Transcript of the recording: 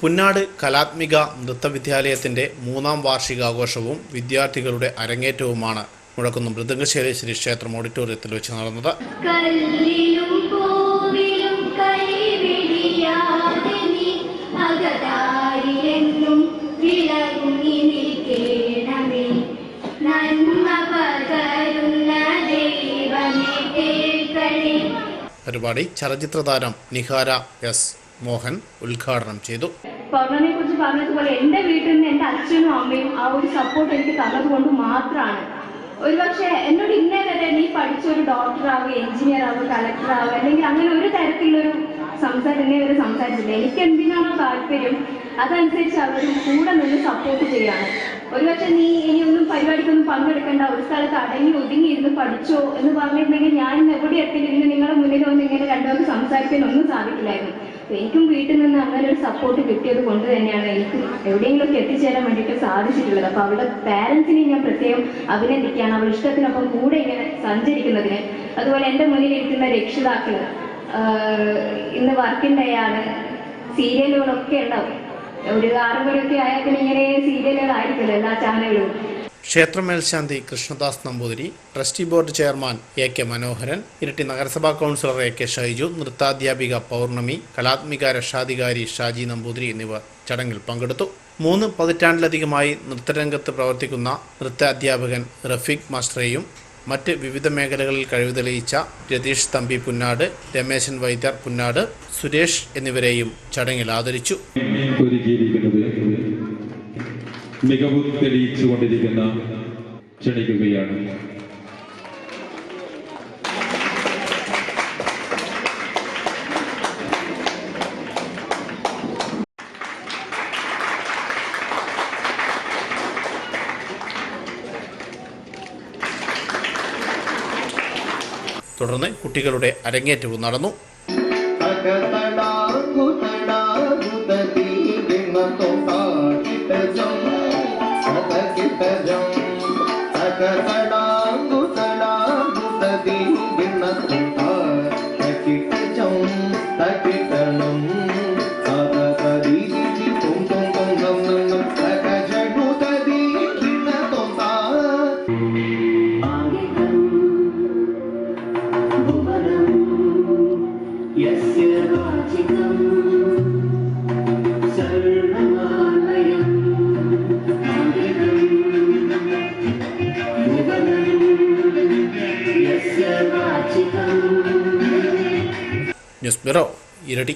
പുന്നാട് കലാത്മിക നൃത്തവിദ്യാലയത്തിന്റെ മൂന്നാം വാർഷികാഘോഷവും വിദ്യാർത്ഥികളുടെ അരങ്ങേറ്റവുമാണ്. മുഴക്കുന്ന മൃദംഗശേരി ശ്രീ ക്ഷേത്രം ഓഡിറ്റോറിയത്തിൽ വെച്ച് നടന്നത്. പരിപാടി ചലച്ചിത്ര താരം നിഹാര എസ്. മോഹൻ ഉദ്ഘാടനം ചെയ്തു. പൗർണമിയെ കുറിച്ച് പറഞ്ഞതുപോലെ എന്റെ വീട്ടിൽ നിന്ന് എന്റെ അച്ഛനും അമ്മയും ആ ഒരു സപ്പോർട്ട് എനിക്ക് തന്നത് കൊണ്ട് മാത്രമാണ്. ഒരുപക്ഷെ എന്നോട് ഇന്നേ വരെ നീ പഠിച്ച ഒരു ഡോക്ടർ ആവുക എഞ്ചിനീയർ ആവുക കളക്ടർ ആവുക അല്ലെങ്കിൽ അങ്ങനെ ഒരു തരത്തിലൊരു സംസാരം ഇന്നേ വരെ സംസാരിച്ചില്ല. എനിക്ക് എന്തിനാണോ താല്പര്യം? അതനുസരിച്ച് അവർ കൂടെ നിന്ന് സപ്പോർട്ട് ചെയ്യാണ്. ഒരുപക്ഷെ നീ ഇനിയൊന്നും പരിപാടിക്കൊന്നും പങ്കെടുക്കേണ്ട ഒരു സ്ഥലത്ത് അടങ്ങി ഒതുങ്ങി ഇരുന്ന് പഠിച്ചോ എന്ന് പറഞ്ഞിട്ടുണ്ടെങ്കിൽ ഞാൻ എവിടെ എത്തിയിരുന്നു നിങ്ങളുടെ മുന്നിൽ വന്ന് ഇങ്ങനെ രണ്ടുപേർക്ക് സംസാരിക്കാൻ ഒന്നും സാധിക്കില്ലായിരുന്നു. എനിക്കും വീട്ടിൽ നിന്ന് അങ്ങനെ ഒരു സപ്പോർട്ട് കിട്ടിയത് കൊണ്ട് തന്നെയാണ് എനിക്ക് എവിടെയെങ്കിലുമൊക്കെ എത്തിച്ചേരാൻ വേണ്ടിയിട്ട് സാധിച്ചിട്ടുള്ളത്. അപ്പൊ അവളുടെ പാരന്റ്സിനെ ഞാൻ പ്രത്യേകം അഭിനന്ദിക്കുകയാണ്. അവരുടെ ഇഷ്ടത്തിനൊപ്പം കൂടെ ഇങ്ങനെ സഞ്ചരിക്കുന്നതിന്. അതുപോലെ എന്റെ മുന്നിൽ ഇരിക്കുന്ന രക്ഷിതാക്കൾ ഇന്ന് വർക്കിന്റെയാണ് സീരിയലുകളൊക്കെ ഉണ്ടാവും. ഒരു ആറു മണിയൊക്കെ ആയാൽ പിന്നെ ഇങ്ങനെ സീരിയലുകളായിരിക്കുമല്ലോ എല്ലാ ചാനലുകളും ക്ഷേത്ര മേൽശാന്തി Krishnadas Namboothiri trustee board chairman A K Manoharan Iritty നഗരസഭാ കൗൺസിലർ എ കെ ഷൈജു നൃത്താധ്യാപിക പൗർണമി കലാത്മിക രക്ഷാധികാരി ഷാജി നമ്പൂതിരി എന്നിവർ ചടങ്ങിൽ പങ്കെടുത്തു. മൂന്ന് പതിറ്റാണ്ടിലധികമായി നൃത്തരംഗത്ത് പ്രവർത്തിക്കുന്ന നൃത്താധ്യാപകൻ റഫീഖ് മാസ്റ്ററേയും മറ്റ് വിവിധ മേഖലകളിൽ കഴിവ് തെളിയിച്ച രതീഷ് തമ്പി പുന്നാട് രമേശൻ വൈദ്യർ പുന്നാട് സുരേഷ് എന്നിവരെയും ചടങ്ങിൽ ആദരിച്ചു. മികവ് തെളിയിച്ചുകൊണ്ടിരിക്കുന്ന ക്ഷണിക്കുകയാണ്. തുടർന്ന് കുട്ടികളുടെ അരങ്ങേറ്റവും നടന്നു. கற்பிக்கணும் ന്യൂസ് ബ്യൂറോ ഇരട്ടി